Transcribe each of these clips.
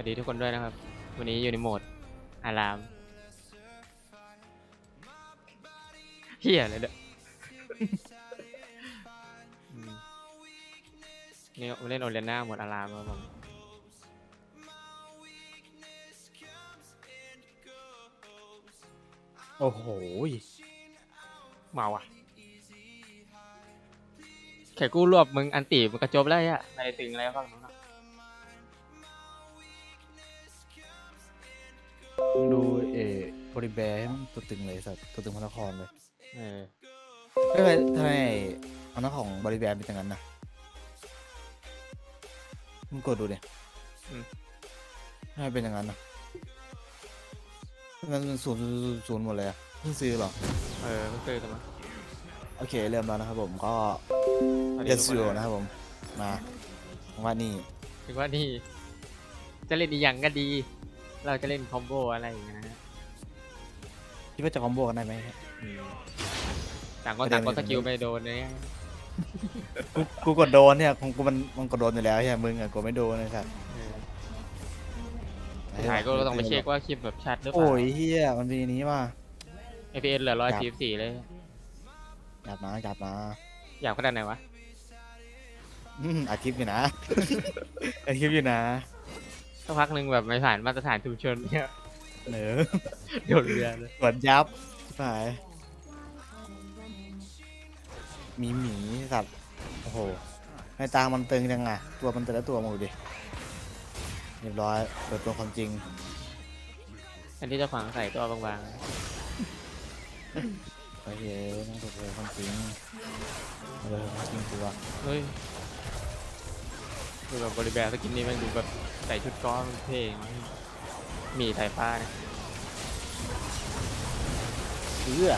วัสดีทุกคนด้วยนะครับ วันนี้อยู่ในโหมดอารามเฮียอะไรเนี่ยอืมนี่เล่นโอเลน่าโหมดอารามครับผมโอ้โหเมาอะแขกกู้รวบมึงอันตีมึงกระจบแล้วอะในตึงอะไรบ้างนู้นอะ มึงดูเออบริแบร์ให้มันตัวตึงเลยสัตว์ตัวตึงพระนครเลยเออทำไมทำไมเอาหน้าของบริแบร์เป็นอย่างนั้นนะมึงกดดูดิทำไมเป็นอย่างนั้นนะงั้นศูนย์ศูนย์ศูนย์หมดเลยอะเพิ่งซื้อเหรอ เออไม่เคยแต่มาโอเค เริ่มแล้วนะครับผมก็สวัสเดดีสทุกซิโอเลยนะครับผม มาผมว่านี่ ถึงว่านี่ จะเล่นอีกอย่างก็ดี เราจะเล่นคอมโบอะไรอย่างเงี้ยนะคิดว่าจะคอมโบกันได้ไหมอืมต่างคนประเด็ต่านงกดมันสกิลไปโดนเนี่ยกูกูกดโดนเนี่ยของกูมันมันกดโดนอยู่แล้วใช่ไหมมึงอะกดไม่โดนเลยสัตว์เออถ่ายก็ต้องไปเช็คว่าคลิปแบบชัดหรือเปล่าโอ้ยเฮียมันมีอันนี้ว่ะ FPS เหลือร้อยสี่สี่เลยจับมาจับมา อยากขนาดไหนวะอืมอาคลิปอยู่นะอาคลิปอยู่นะ สักพักหนึ่งแบบไม่ผ่านมาตรฐานชุมชนเนี่ยเนอโดนเรือเลยสวนยับไปมีหมีสัตว์โอ้โหในตามันตึงจังอะตัวมันแต่ละตัวมาดูดิเรียบร้อยเปิดตัวความจริง อันที่เจะขวางใส่ตัวบางโอเคต้องเปิดตัวความจริงเออความจริงตัวๆเฮ้ย คือแบบบริแบร์สกินนี้มันดูแบบใส่ชุดก้อนเท่มีสายฟ้าเนี่ยเอื้อ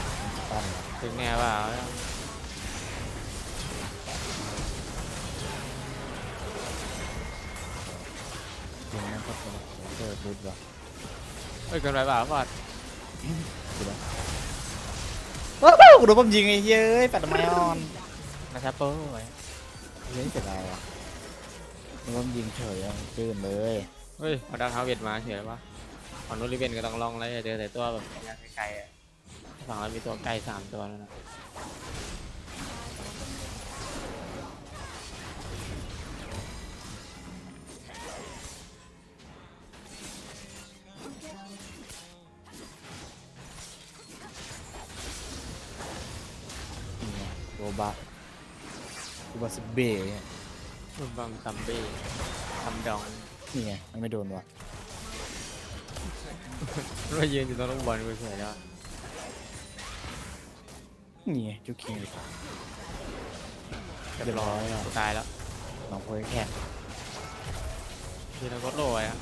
ปันถึงแน่เปล่า จริงนะก็ตัวเกิดรุดว่ะเฮ้ยเกินไปเปล่าฟอดดูแล้วว้าวกูโดนปั๊มยิงไอ้เย้ยแปดไมออนนะครับเปิ้ลเฮ้ยเสียดายว่ะ โดนปั๊มยิงเฉยอะตื่นเลยเฮ้ยเอาดาวเท้าเวียดมาเฉยปะฝั่งนู้นริเวนก็ต้องลองเลยเจอแต่ตัวแบบระยะไกลๆอะฝั่งเรามีตัวไกลสามตัวแล้วนะนี่ไงโรบะโรบะสเบย์เนี่ย รุ่นบังซัมบี้ซัมดองนี่ไงมันไม่โดนว่ะเรายืนอยู่ตรงลูกบอลกูเฉยแล้วนี่ไงจุกคิงเรียบร้อยอะกูตายแล้วลองโพยแค่ทีนักโลยอะ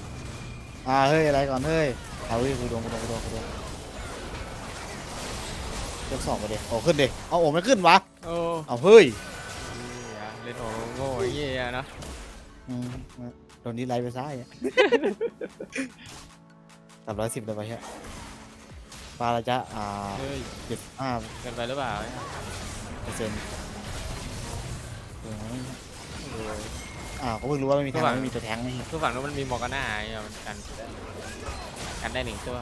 อ่าเฮ้ยอะไรก่อนเฮ้ยเอาเฮ้ยกูโดนกูโดนกูโดนกูโดนยกสองมาเด็เอาขึ้นเด็เอาโอ้ไม่ขึ้นวะโอ้เอาเฮ้ยเหี้ยเล่นโอ้โง่ไอ้เหี้ยเนาะอืมโดนนี้ไล่ไปซ้ายอะสามร้อยสิบเลยไปเฮ้ยปลาละจะอ่าเฮ้ยเจ็ดห้าเกินไปหรือเปล่าเนี่ยเปอร์เซ็นต์โอ้ย อ่าก็เพิ่งรู้ว่าไม่มีแทงระหว่างไม่มีตัวแทงนี่คือฝั่งนู้นมันมีมอร์กาน่าไอ้เหี้ยมันกันได้กันได้หนึ่งตัว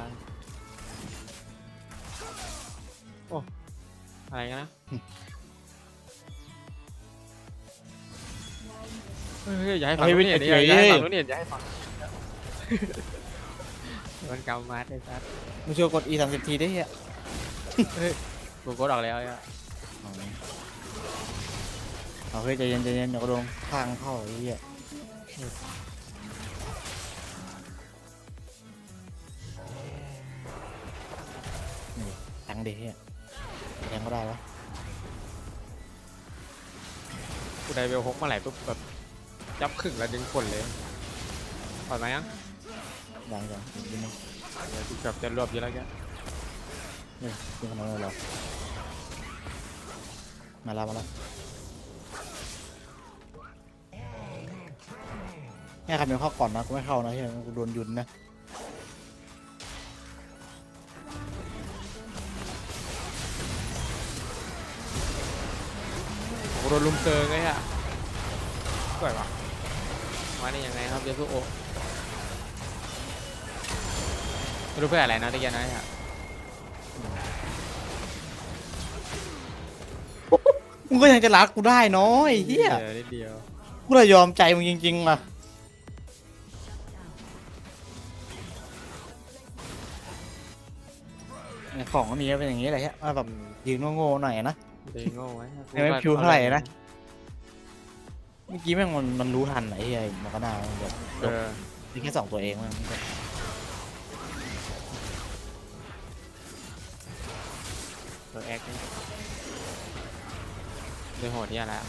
โอ้ อะไรกันนะ เฮ้ยเฮ้ยอย่าให้ฝั่งนู้นเห็นดิอย่าอย่าให้ฝั่งนู้นเห็นอย่าให้ฝั่งนู้นเห็นมันกำมัดไอ้สัสมึงช่วยกด e สามสิบทีได้เฮียกูกดออกแล้วไอะเอาไงเอาเฮ้ยใจเย็นใจเย็นเดี๋ยวก็โดนข้างเข้าไอ้เหี้ยนี่ตังเดีเฮียแทงก็ได้วะกูได้เวลหกเมื่อไหร่ปุ๊บแบบ จับขึงแล้วดึงคนเลยปล่อยไหมยังยังยังยิงนี่เดี๋ยวกูเกือบจะรวบอยู่แล้วแกนี่ยิงขนาดนั้นเลยเหรอมาแล้วมาแล้วแม่ใครเป็นเข้าก่อนนะกูไม่เข้านะเฮียกูโดนยุนนะกูโดนลุมเซิงไงฮะสวยว่ะ มานี่ยังไงครับเดี๋ยวพวกโอไม่รู้เพื่ออะไรนะตะเกียบนะเนี่ยมึงก็ยังจะรักกูได้เนาะไอ้เหี้ยเดียวนิดเดียวกูเลยยอมใจมึงจริงๆว่ะของก็มีก็เป็นอย่างนี้แหละฮะว่าแบบยืนโง่ๆหน่อยนะ เด็กโง่ไว้เนี่ยไม่พิวเท่าไหร่นะ เมื่อกี้แม่งมันมันรู้ทันไอ้เหี้ยมันก็น่ามันแบบเออมีแค่สองตัวเองมันก็ตัวแอคเนี่ยเดือโหดเนี่ยแหละ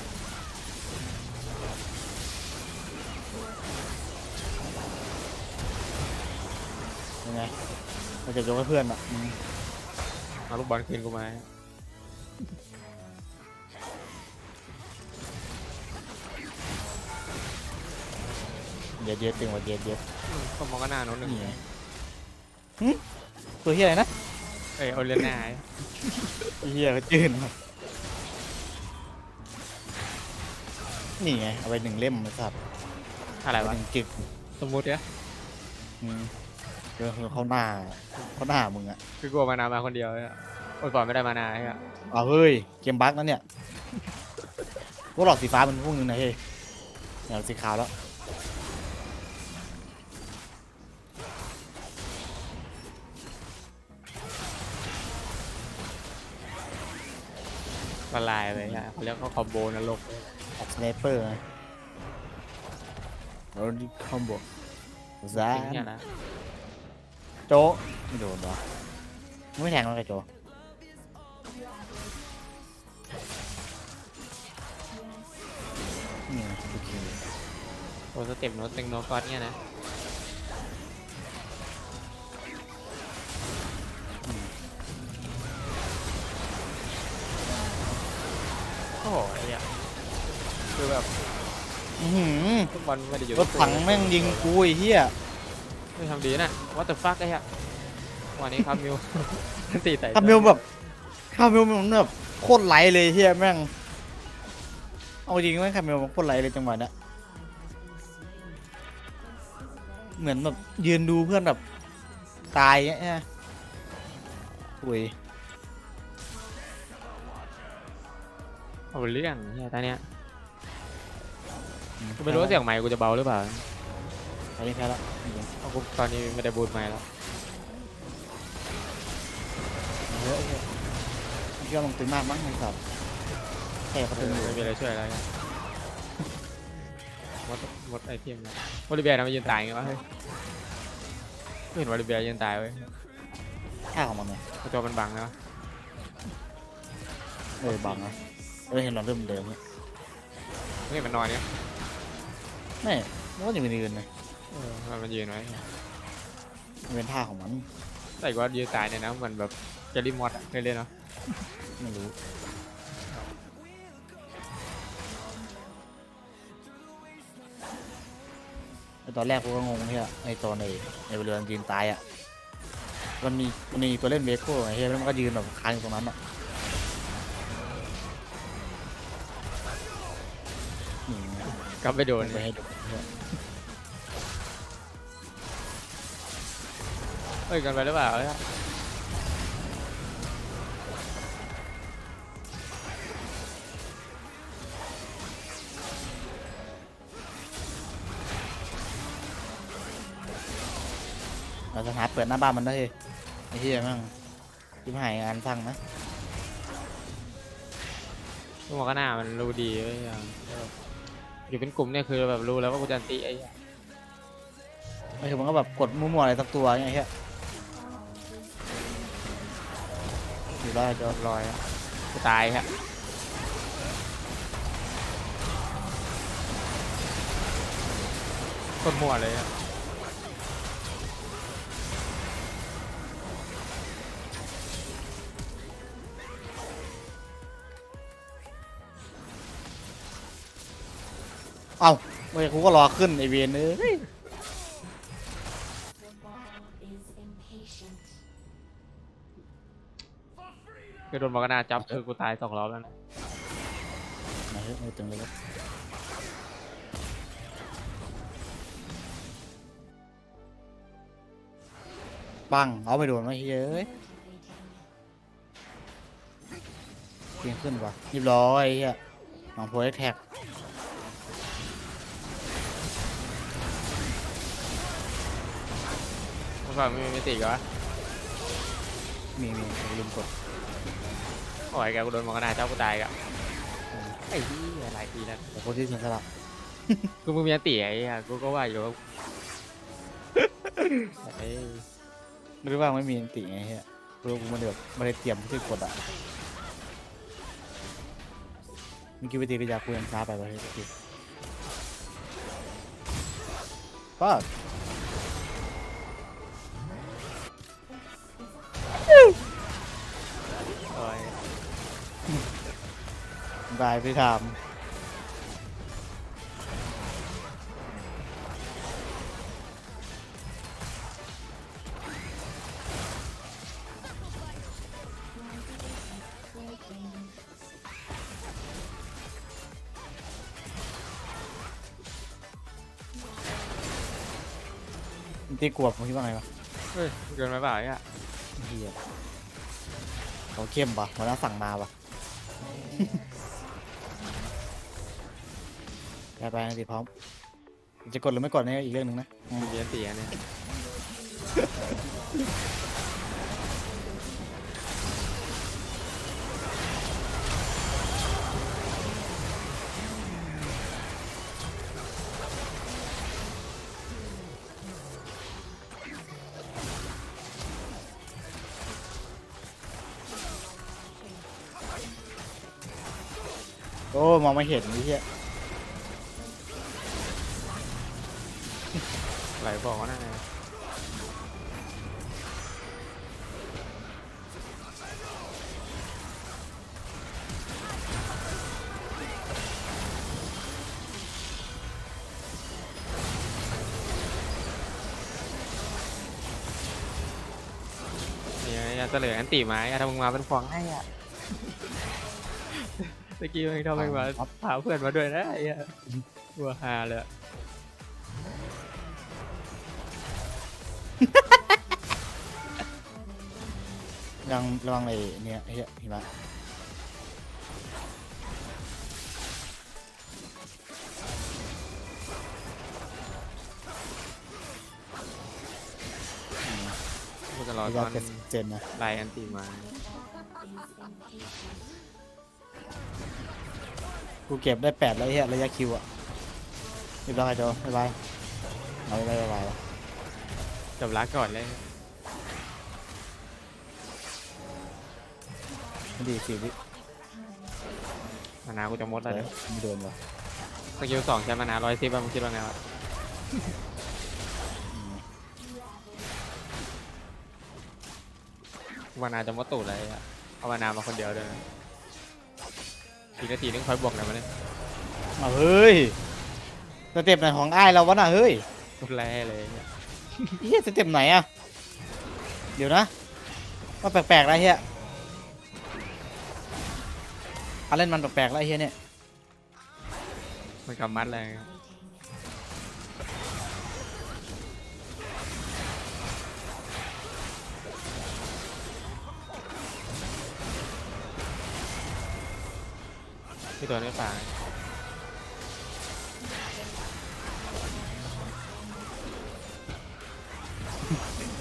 ยังไงเราจะยกให้เพื่อนอะอืมเอาลูกบอลคืนกูมา ย็ดเย็ดตึงกว่าเย็ดเย็ดก็มองก็หน้าโน้นหนึ่งนี่ไงหึตัวเฮียอะไรนะเอ้ยเอาเล่นหน้าไอ้เฮียก็จืดนี่ไงเอาไปหนึ่งเล่มมาสัตว์อะไรเอาไปวะหนึ่งจึกสมมุติเนี่ยอืมเดี๋ยวเขาหน้าเขาหน้ามึงอะคือกลัวมานามาคนเดียวเนี่ยโอ้ยก่อนไม่ได้มานาใช่ไหมเอาเฮ้ยเกมบั๊กนั่นเนี่ยพวกหลอดสีฟ้ามันพวกนึงนะเฮ้ยเนี่ยสีขาวแล้ว ละลายไปอะเขาเรียกว่าคอมโบนรกเลยออกสไนเปอร์ไงแล้วนี่คอมโบซ่าจริงเนี่ยนะโจกไม่โดนเหรอมึงไม่แทงมันไงโจนี่ไงโอเคโอ้สเต็ปโน้ตเต็งโน้ตก๊อตเนี่ยนะ อ้โหไอ้เนี่ยคือแบบอื้อหือฟุตบอลไม่ได้อยู่รถถังแม่งยิงกูไอ้เหี้ยไม่ทำดีนะว่าแต่ฟักไอ้เหี้ยวันนี้ครับมิว ตีใส่คาเมลแบบคาเมลมันแบบโคตรไหลเลยเหี้ยแม่งเอาจริงไหมคาเมลมันโคตรไหลเลยจังหวะเนี้ยเหมือนแบบยืนดูเพื่อนแบบตายเงี้ยอุ้ย เอาเรื่องเนี่ยตอนเนี้ยกูไม่รู้ว่าเสียงไมค์กูจะเบาหรือเปล่าตอนนี้แพ้แล้วเพราะกูตอนนี้ไม่ได้บูทไมค์แล้วเยอะเยอะพี่ว่าลงตึงมากมั้งไอ้สัตว์แค่เขาเอตึงออยู่ไม่มีอะไรช่วยอะไรนะมดมดไอเทมนะวอลเลย์บอลทำไมยืนตายไงวะเฮ้ยไม่เห็นวอลเลย์บอลยืนตายเว้ยค่าของมันเนี่ยกระจกมันบังนะเออบังนะ เออเห็นเราเริ่มเดิมเนี่ยไม่เห็นมันนอนเนี่ยไม่มันก็จะมีอื่นเลยเออมันมันยืนไว้มันเป็นท่าของมันแต่ว่ายืนตายเนี่ยนะเหมือนแบบเจลลี่มอสอะเคยเล่นเนาะไม่รู้ไอตอนแรกกูก็งงเฮียไอตอนไอไอเรือนยืนตายอะมันมีมันมีตัวเล่นเวโก้ไอเฮียแล้วมันก็ยืนแบบค้างอยู่ตรงนั้นอะ กลับไปโดนไปให้ดูเหี้ยเฮ้ยกันไปหรือเปล่าเนี่ยเราจะหาเปิดหน้าบ้านมันได้เลยไอ้เฮียมั่งที่หายงานฟังนะทุกคนก็หน้ามันรู้ดีเว้ย อย่างอยู่เป็นกลุ่มเนี่ยคือแบบรู้แล้วว่ากูจะอันตีไอ้เหี้ยไม่คือมันก็แบบกดมั่วๆอะไรสักตัวไงเฮียอยู่ได้จอลอยอะกูตายครับคนมั่วเลยครับ เอ้าเมื่อกูก็รอขึ้นไอเวนเอ้ย The ball is impatient. คือโดนบอกหน้าจับคือกูตายสองรอบแล้วนะไหนเฮ้ยไม่ตึงเลยครับปังเอาไปโดนมาเฮ้ยเพียงขึ้นวะเรียบร้อยไอ้เฮียน้องโพลแท็ก ก่อนไม่มีมิติกวะมีมีลืมกดโอ้ยแกกูโดนมองกระนาเจ้ากูตายกะไอ้ที่หลายทีแล้ว แต่คนที่เสียสละกูมึงมีอันติไอ้เหี้ยกูก็ว่าอยู่ว่าเอ้ยไม่รู้ว่าไม่มีอันติไงเฮียรู้กูมันแบบไม่ได้เตรียมที่กดอะเมื่อกี้วิธีกระยาคุยกันช้าไปวะเฮ้ยพี่ป้า บายพี่ทามตีกวบมึงคิดว่าไงวะเฮ้ยเกินไปเปล่าเนี่ย เฮียเขาเข้มปะหัวหน้าสั่งมาปะไปไปนะสิพร้อม จะกดหรือไม่กดนี่อีกเรื่องหนึ่งนะอืมมีอันติอันเนี่ย มองไม่เห็นนี่เฮียไหลบอกนั่นไงเนี่ยจะเหลืออันติไหมอะถ้ามึงมาเป็นฟองให้อะ ตะกี้มึงทำไมมาพาเพื่อนมาด้วยนะไอ้เหี้ยวัวฮาเลยอะยังระวังไอ้เนี่ยเฮียหิมะกูจะรอระตยะอนเจ็ดเจนนะไล่อันติมา is impatient. กูเก็บได้แปดแล้วไอ้เฮียระยะคิวอะเรียบร้อยโจบ๊ายบายเอาไปบ๊ายบาย จบรักก่อนเลย ไม่ดีสิวิมานากูจะหมดเอแล้วอเนี่ยไม่โดนวะสกิลสองใช้มานาร้อยสิบมึงคิดว่าไงวะอืมมานาจะหมดตูดเลยอะเอามานามาคนเดียวเลยนะ ทีนาทีนึงคอยบวกหน่อยมาเนี่ยเอาเฮ้ยสเต็ปไหนของอ้ายเราวะน่ะเฮ้ยทุบแร่เลยเนี่ยเฮียสเต็ปไหนอะเดี๋ยวนะว่าแปลกๆแล้วเฮียอันเล่นมันแปลกๆแล้วไอ้เฮียเนี่ยมันกำมัดแรง พี่ตัวนี้ป่า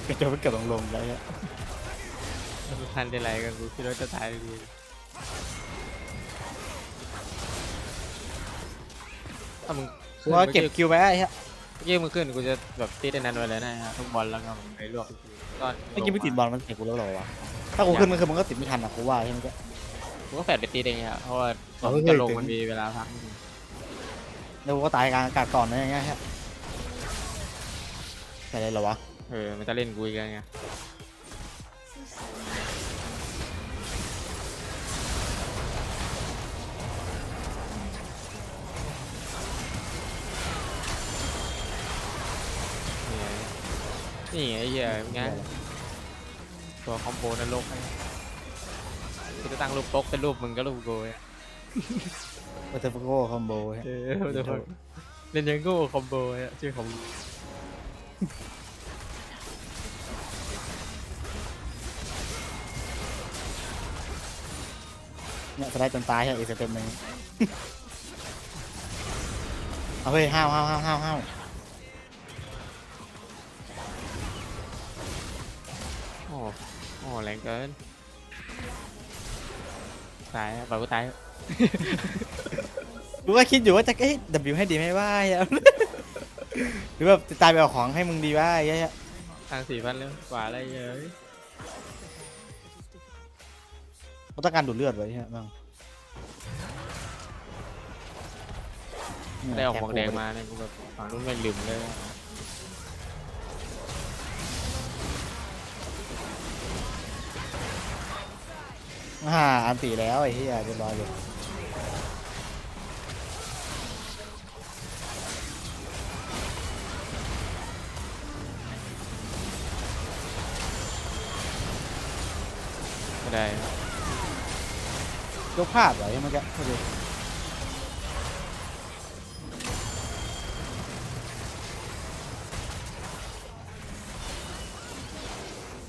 กระโจนมันเกือบลงลงแล้วเนี่ยทันได้ไรกันกูคิดว่าจะตายดีถ้ามึงขึ้นว่าเก็บมื่อคิวไว้ไอ้เฮียเมื่อกี้มึงขึ้นกูจะแบบตีได้นานไว้เลยนะฮะทุกบอลแล้วก็ไปลวกก็เมื่อกี้ไม่ติดบอลมันเตะกูแล้วเหรอวะถ้ากูขึ้นมันคือมันก็ติดไม่ทันอะกูว่าใช่ไหม ก็กูก็แฝดไปตีเองอะเพราะว่าเออจะลงเฮ้ยมันมีเวลาพักแล้วกูก็ตายกลางอากาศก่อนนะอย่างเงี้ยฮะแต่อะไรเหรอวะเออมันจะเล่นกูอีกแล้วไงนี่ไงนี่ไงไอ้เหี้ยเป็นไงตัวคอมโบนรกไอ้กู จะตั้งรูปปกเป็นรูปมึงก็รูปโกูอะวัตถุโก้คอมโบเออยเล่นยังโกูคอมโบอะชื่อของเนี่ยจะได้จนตายฮะอีกสเต็ปหนึ่งเอาเฮ้ยห้าวห้าวห้าวห้าวห้าวโอ้โหแรงเกิน ตายอะบอกกูตาย กูก็คิดอยู่ว่าจะเอ๊ะ W ให้ดีไหมว่าเหี้ยหรือแบบจะตายไปเอาของให้มึงดีว่าเหี้ยทางสี่พันเร็วกว่าอะไรเยอะกูต้องการดูดเลือดไว้เหี้ยบ้างได้ออกหมวกแดงมาเนี่ยกูแบบฝั่งนู้นไม่ลืมเลย อ่าอันตีแล้วไอ้เหี้ยเรียบร้อยเลยไม่ได้ยกพลาดเหรอยังเมื่อกี้โทษที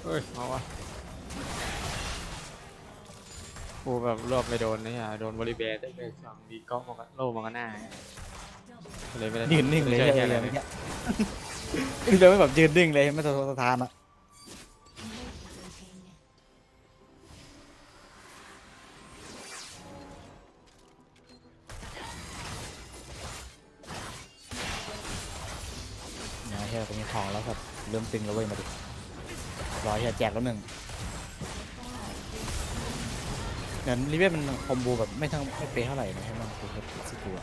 เฮ้ยเอาวะ แบบรวบไม่โดนนะฮะโดนบริเบร์ได้ไปสองดีก็มันก็โล่มันก็หน้าเลยไม่ได้ยืนนิ่งเลยใช่เหี้ยใช่เมื่อเลยกี้เดี๋ยวไม่แบบยืนนิ่งเลยไม่สะทกสะทานอะนะเฮียตรงนี้ทองแล้วครับเริ่มตึงแล้วเว้ยมาดิร้อยเฮียแจกแล้วหนึ่ง มือนรีเวทมันคอมโบแบบไม่ทั้งไม่เป๊ะเท่าไหร่นะใช่ไหมคือคือสิตัว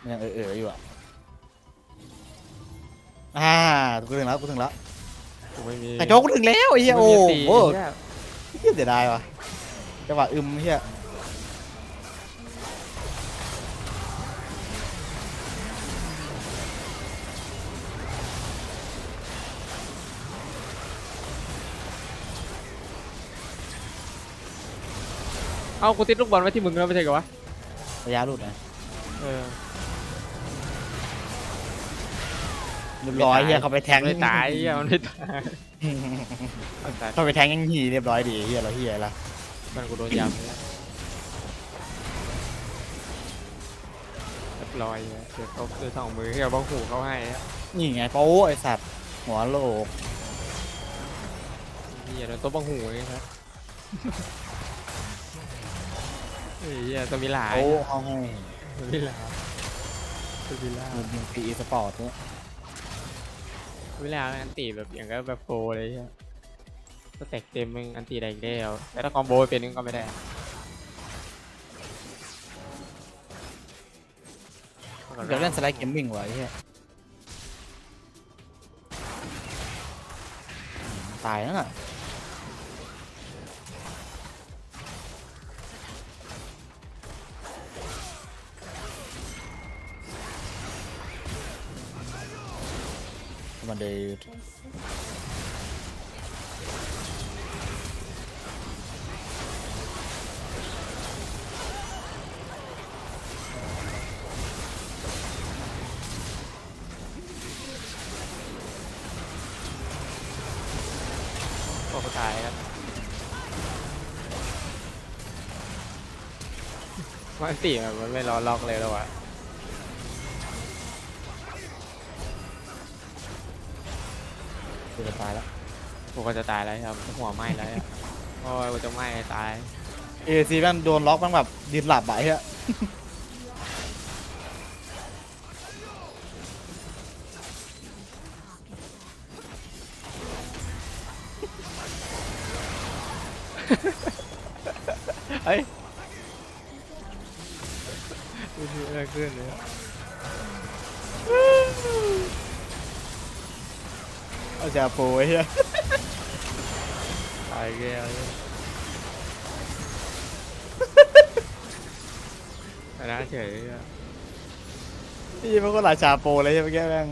มันยังเออเออๆอยู่อะอ่ากูถึงแล้วกูถึงแล้วกูไม่มีแต่โจ๊กกูถึงแล้วไอ้เฮียโอ้กูโหไม่มีตีเหี้ยเฮียเสียดายว่ะจังหวะอึมเฮีย เอ้ากูติดลูกบอลไว้ที่มึงแล้วไม่ใช่เหรอวะ ระยะหลุดนะเออ เรียบร้อยเฮียเขาไปแทงไม่ตายเหี้ยมันไม่ตายมันตายเขาไปแทงยังหีเรียบร้อยดีเฮียเราเฮียละมันกูโดนยำแล้วเรียบร้อยอะเดี๋ยวเขาคือสองมือที่เอาบ้องหูเขาให้อะนี่ไงโป้ไอสัตว์หัวโลกเหี้ยโดนตัวบ้องหูไงครับ เฮ้ยเหี้ยตัวมีหลายโป้เขาให้ตัวมีหลายตัวมีหลายมันเป็นปีสปอร์ตเนี่ยเวลาอันตีแบบอย่างก็แบบโปรเลยใช่สเต็กเต็มมึงอันตีได้อีกแล้วแต่ถ้าคอมโบเป็นนึงก็ไม่ได้เดี๋ยวเล่นสไลด์เกมมิ่งไว้เฮียตายนั่นอะมันเดย์ก็ตายครับว่าอันตี แบบมันไม่รอล็อกเลยแล้วอะ กูก็จะตายแล้วครับหัวไหม้แล้วอะโอ้ยกูจะไหม้ตาย เอซีแม่งโดนล็อกแม่งแบบยืนหลับไปเฮียเฮ้ยกูชื่ออะไรขึ้นเลยอะเอาจาโปรไอ้เฮียตายแก้วเลยชนะเฉยอะนี่มันก็ราชาโปรเลยใช่ไหมแกแม่ง